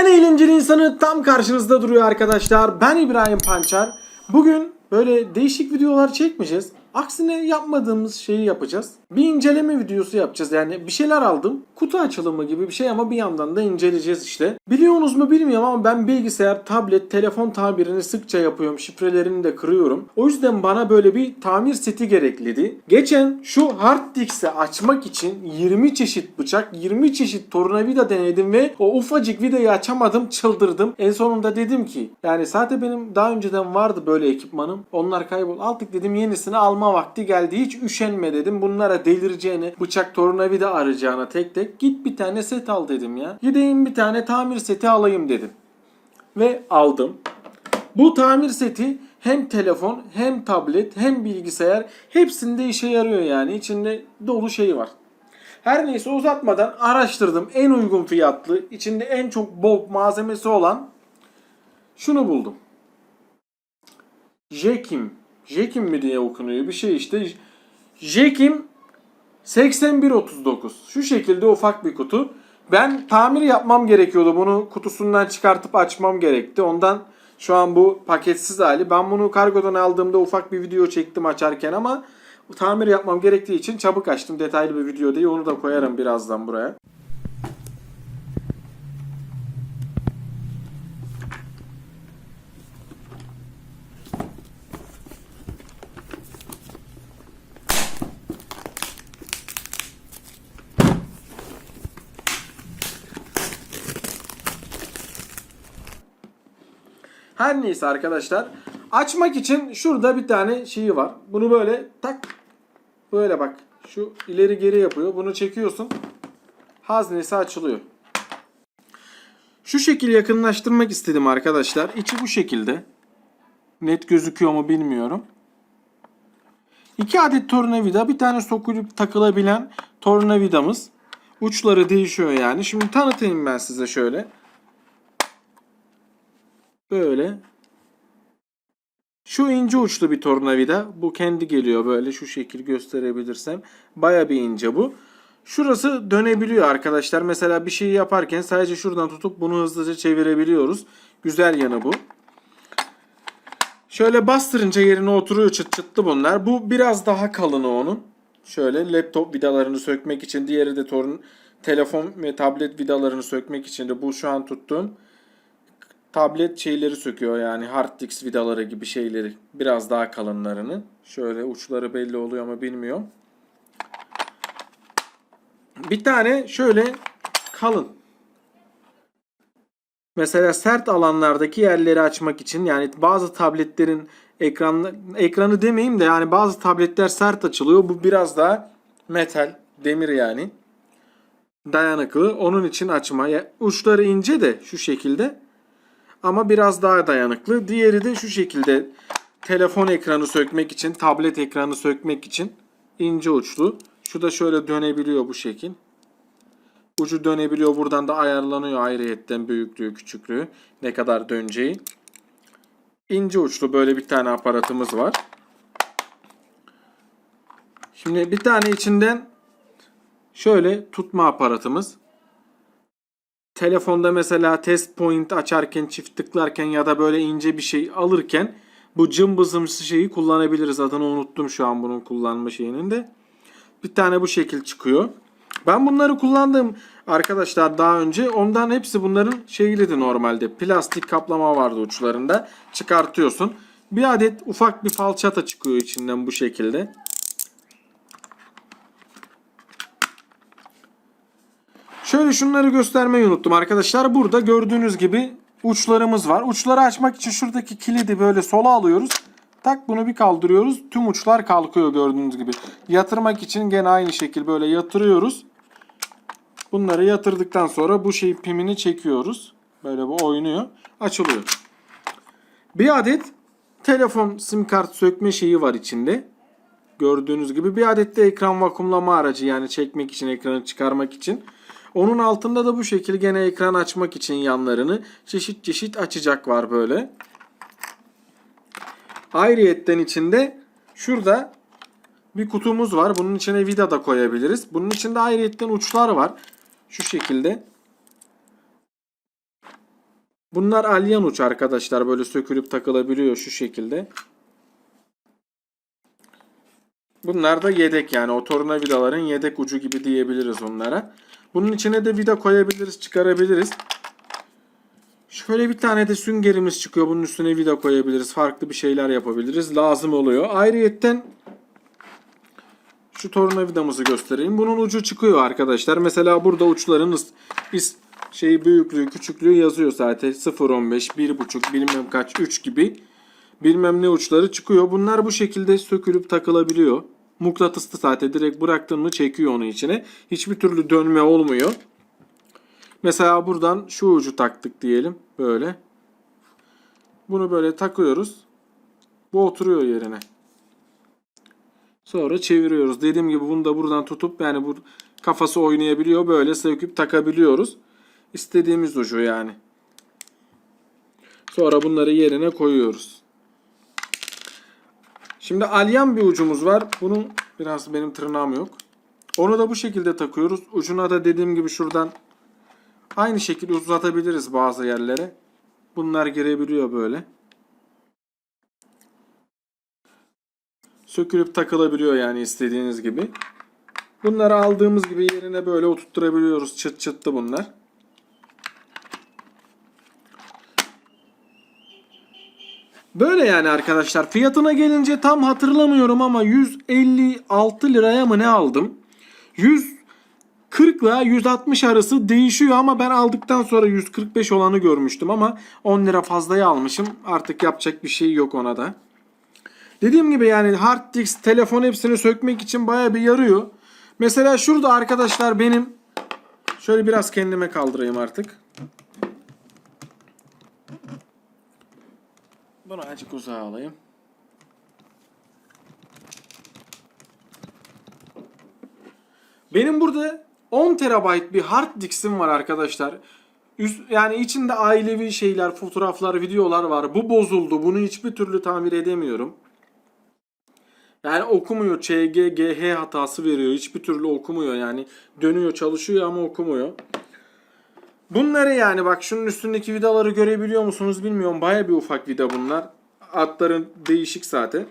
en eğlenceli insanı tam karşınızda duruyor arkadaşlar. Ben İbrahim Pançar. Bugün böyle değişik videolar çekmeyeceğiz. Aksine yapmadığımız şeyi yapacağız. Bir inceleme videosu yapacağız. Yani bir şeyler aldım. Kutu açılımı gibi bir şey ama bir yandan da inceleyeceğiz işte. Biliyorsunuz mu bilmiyorum ama ben bilgisayar, tablet, telefon tabirini sıkça yapıyorum. Şifrelerini de kırıyorum. O yüzden bana böyle bir tamir seti gerekliydi. Geçen şu hard disk'i açmak için 20 çeşit bıçak, 20 çeşit tornavida denedim ve o ufacık vidayı açamadım, çıldırdım. En sonunda dedim ki yani zaten benim daha önceden vardı böyle ekipmanım. Onlar kayboldu. Artık dedim yenisini alma vakti geldi. Hiç üşenme dedim. Bunlara delireceğine, bıçak tornavida arayacağına tek tek git bir tane set al dedim ya. Gideyim bir tane tamir seti alayım dedim. Ve aldım. Bu tamir seti hem telefon hem tablet hem bilgisayar hepsinde işe yarıyor yani. İçinde dolu şey var. Her neyse uzatmadan araştırdım. En uygun fiyatlı, içinde en çok bol malzemesi olan şunu buldum. Jekim. Jekim mi diye okunuyor bir şey işte. Jekim 8139. Şu şekilde ufak bir kutu. Ben tamir yapmam gerekiyordu. Bunu kutusundan çıkartıp açmam gerekti. Ondan şu an bu paketsiz hali. Ben bunu kargodan aldığımda ufak bir video çektim açarken ama tamir yapmam gerektiği için çabuk açtım. Detaylı bir video değil. Onu da koyarım birazdan buraya. Her neyse arkadaşlar. Açmak için şurada bir tane şeyi var. Bunu böyle tak böyle bak. Şu ileri geri yapıyor. Bunu çekiyorsun. Haznesi açılıyor. Şu şekil yakınlaştırmak istedim arkadaşlar. İçi bu şekilde. Net gözüküyor mu bilmiyorum. İki adet tornavida, bir tane sokulup takılabilen tornavidamız. Uçları değişiyor yani. Şimdi tanıtayım ben size şöyle. Böyle. Şu ince uçlu bir tornavida. Bu kendi geliyor böyle şu şekil gösterebilirsem. Baya bir ince bu. Şurası dönebiliyor arkadaşlar. Mesela bir şey yaparken sadece şuradan tutup bunu hızlıca çevirebiliyoruz. Güzel yanı bu. Şöyle bastırınca yerine oturuyor çıt çıtlı bunlar. Bu biraz daha kalını onun. Şöyle laptop vidalarını sökmek için. Diğeri de torun telefon ve tablet vidalarını sökmek için de bu şu an tuttuğum tablet şeyleri söküyor yani hard disk vidaları gibi şeyleri. Biraz daha kalınlarını. Şöyle uçları belli oluyor ama bilmiyorum. Bir tane şöyle kalın. Mesela sert alanlardaki yerleri açmak için yani bazı tabletlerin ekranı ekranı demeyeyim de yani bazı tabletler sert açılıyor. Bu biraz daha metal, demir yani. Dayanıklı. Onun için açma. Uçları ince de şu şekilde ama biraz daha dayanıklı. Diğeri de şu şekilde telefon ekranı sökmek için, tablet ekranı sökmek için ince uçlu. Şu da şöyle dönebiliyor bu şekil. Ucu dönebiliyor. Buradan da ayarlanıyor ayrıyetten büyüklüğü, küçüklüğü. Ne kadar döneceği. İnce uçlu böyle bir tane aparatımız var. Şimdi bir tane içinden şöyle tutma aparatımız. Telefonda mesela test point açarken, çift tıklarken ya da böyle ince bir şey alırken bu cımbızımsı şeyi kullanabiliriz. Adını unuttum şu an bunun kullanma şeyinin de. Bir tane bu şekil çıkıyor. Ben bunları kullandım arkadaşlar daha önce. Ondan hepsi bunların şeyliydi normalde. Plastik kaplama vardı uçlarında. Çıkartıyorsun. Bir adet ufak bir falçata çıkıyor içinden bu şekilde. Şöyle şunları göstermeyi unuttum arkadaşlar. Burada gördüğünüz gibi uçlarımız var. Uçları açmak için şuradaki kilidi böyle sola alıyoruz. Tak bunu bir kaldırıyoruz. Tüm uçlar kalkıyor gördüğünüz gibi. Yatırmak için gene aynı şekil böyle yatırıyoruz. Bunları yatırdıktan sonra bu şey pimini çekiyoruz. Böyle bu oynuyor. Açılıyor. Bir adet telefon sim kart sökme şeyi var içinde. Gördüğünüz gibi bir adet de ekran vakumlama aracı yani çekmek için ekranı çıkarmak için. Onun altında da bu şekil gene ekran açmak için yanlarını çeşit çeşit açacak var böyle. Ayrıyetten içinde şurada bir kutumuz var. Bunun içine vida da koyabiliriz. Bunun içinde ayrıyetten uçlar var. Şu şekilde. Bunlar alyan uç arkadaşlar. Böyle sökülüp takılabiliyor şu şekilde. Bunlar da yedek yani o tornavidaların yedek ucu gibi diyebiliriz onlara. Bunun içine de vida koyabiliriz, çıkarabiliriz. Şöyle bir tane de süngerimiz çıkıyor. Bunun üstüne vida koyabiliriz. Farklı bir şeyler yapabiliriz. Lazım oluyor. Ayrıyetten şu tornavidamızı göstereyim. Bunun ucu çıkıyor arkadaşlar. Mesela burada uçların is, şeyi büyüklüğü, küçüklüğü yazıyor zaten. 0.15, 1.5, bilmem kaç, 3 gibi. Bilmem ne uçları çıkıyor. Bunlar bu şekilde sökülüp takılabiliyor. Mıknatıslı zaten direkt bıraktın mı çekiyor onu içine. Hiçbir türlü dönme olmuyor. Mesela buradan şu ucu taktık diyelim. Böyle. Bunu böyle takıyoruz. Bu oturuyor yerine. Sonra çeviriyoruz. Dediğim gibi bunu da buradan tutup yani bu kafası oynayabiliyor. Böyle söküp takabiliyoruz. İstediğimiz ucu yani. Sonra bunları yerine koyuyoruz. Şimdi alyan bir ucumuz var. Bunun biraz benim tırnağım yok. Onu da bu şekilde takıyoruz. Ucuna da dediğim gibi şuradan aynı şekilde uzatabiliriz bazı yerlere. Bunlar girebiliyor böyle. Sökülüp takılabiliyor yani istediğiniz gibi. Bunları aldığımız gibi yerine böyle oturtturabiliyoruz. Çıt çıttı bunlar. Böyle yani arkadaşlar. Fiyatına gelince tam hatırlamıyorum ama 156 liraya mı ne aldım? 140 ile 160 arası değişiyor ama ben aldıktan sonra 145 olanı görmüştüm ama 10 lira fazlaya almışım. Artık yapacak bir şey yok ona da. Dediğim gibi yani hard disk, telefon hepsini sökmek için baya bir yarıyor. Mesela şurada arkadaşlar benim şöyle biraz kendime kaldırayım artık. Bunu azıcık uzağa alayım. Benim burada 10 terabayt bir hard disk'im var arkadaşlar. Üst- Yani içinde ailevi şeyler, fotoğraflar, videolar var. Bu bozuldu. Bunu hiçbir türlü tamir edemiyorum. Yani okumuyor. CG, GH hatası veriyor. Hiçbir türlü okumuyor yani. Dönüyor, çalışıyor ama okumuyor. Bunları yani bak şunun üstündeki vidaları görebiliyor musunuz bilmiyorum. Baya bir ufak vida bunlar. Atların değişik zaten.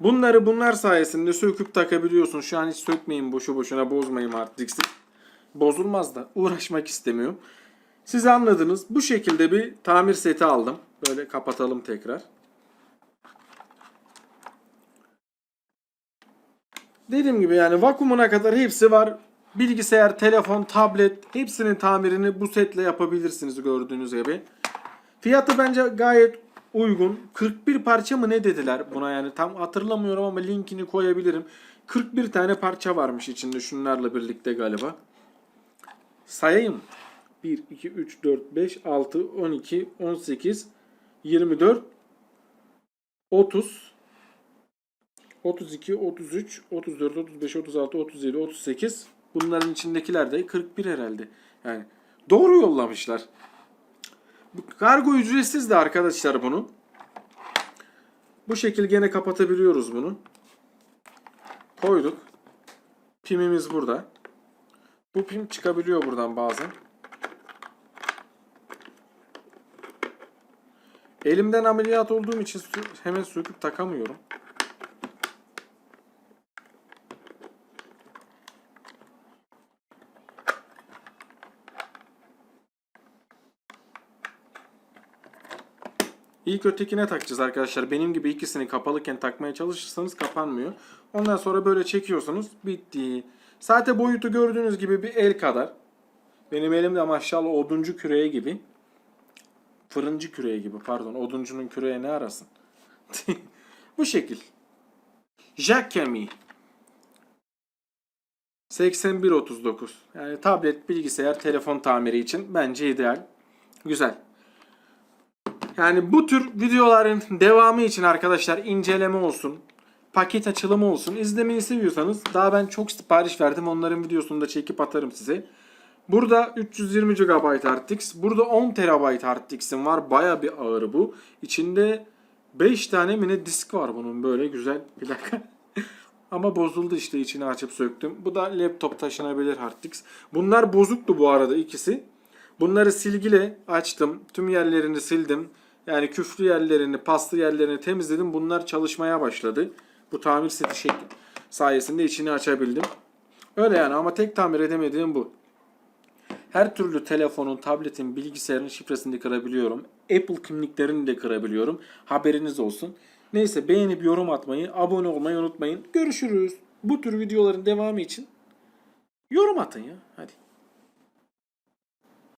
Bunları bunlar sayesinde söküp takabiliyorsun. Şu an hiç sökmeyin boşu boşuna bozmayın hard disk'i. Bozulmaz da uğraşmak istemiyorum. Siz anladınız. Bu şekilde bir tamir seti aldım. Böyle kapatalım tekrar. Dediğim gibi yani vakumuna kadar hepsi var. Bilgisayar, telefon, tablet hepsinin tamirini bu setle yapabilirsiniz gördüğünüz gibi. Fiyatı bence gayet uygun. 41 parça mı ne dediler buna yani tam hatırlamıyorum ama linkini koyabilirim. 41 tane parça varmış içinde şunlarla birlikte galiba. Sayayım. 1, 2, 3, 4, 5, 6, 12, 18, 24, 30, 32, 33, 34, 35, 36, 37, 38. Bunların içindekiler de 41 herhalde. Yani doğru yollamışlar. Kargo ücretsiz de arkadaşlar bunu. Bu şekil gene kapatabiliyoruz bunu. Koyduk. Pimimiz burada. Bu pim çıkabiliyor buradan bazen. Elimden ameliyat olduğum için hemen söküp takamıyorum. İlk ötekine takacağız arkadaşlar. Benim gibi ikisini kapalıken takmaya çalışırsanız kapanmıyor. Ondan sonra böyle çekiyorsunuz. Bitti. Saate boyutu gördüğünüz gibi bir el kadar. Benim elim de maşallah oduncu küreği gibi. Fırıncı küreği gibi pardon. Oduncunun küreği ne arasın? Bu şekil. Jack kemiği. 8139. Yani tablet, bilgisayar, telefon tamiri için bence ideal. Güzel. Yani bu tür videoların devamı için arkadaşlar inceleme olsun, paket açılımı olsun. İzlemeyi seviyorsanız daha ben çok sipariş verdim. Onların videosunu da çekip atarım size. Burada 320 GB hard disk. Burada 10 TB hard disk'im var. Baya bir ağır bu. İçinde 5 tane mi ne disk var bunun böyle güzel. Bir dakika. Ama bozuldu işte içini açıp söktüm. Bu da laptop taşınabilir hard disk. Bunlar bozuktu bu arada ikisi. Bunları silgile açtım. Tüm yerlerini sildim. Yani küflü yerlerini, paslı yerlerini temizledim. Bunlar çalışmaya başladı. Bu tamir seti şekli sayesinde içini açabildim. Öyle yani ama tek tamir edemediğim bu. Her türlü telefonun, tabletin, bilgisayarın şifresini de kırabiliyorum. Apple kimliklerini de kırabiliyorum. Haberiniz olsun. Neyse beğenip yorum atmayı, abone olmayı unutmayın. Görüşürüz. Bu tür videoların devamı için yorum atın ya. Hadi.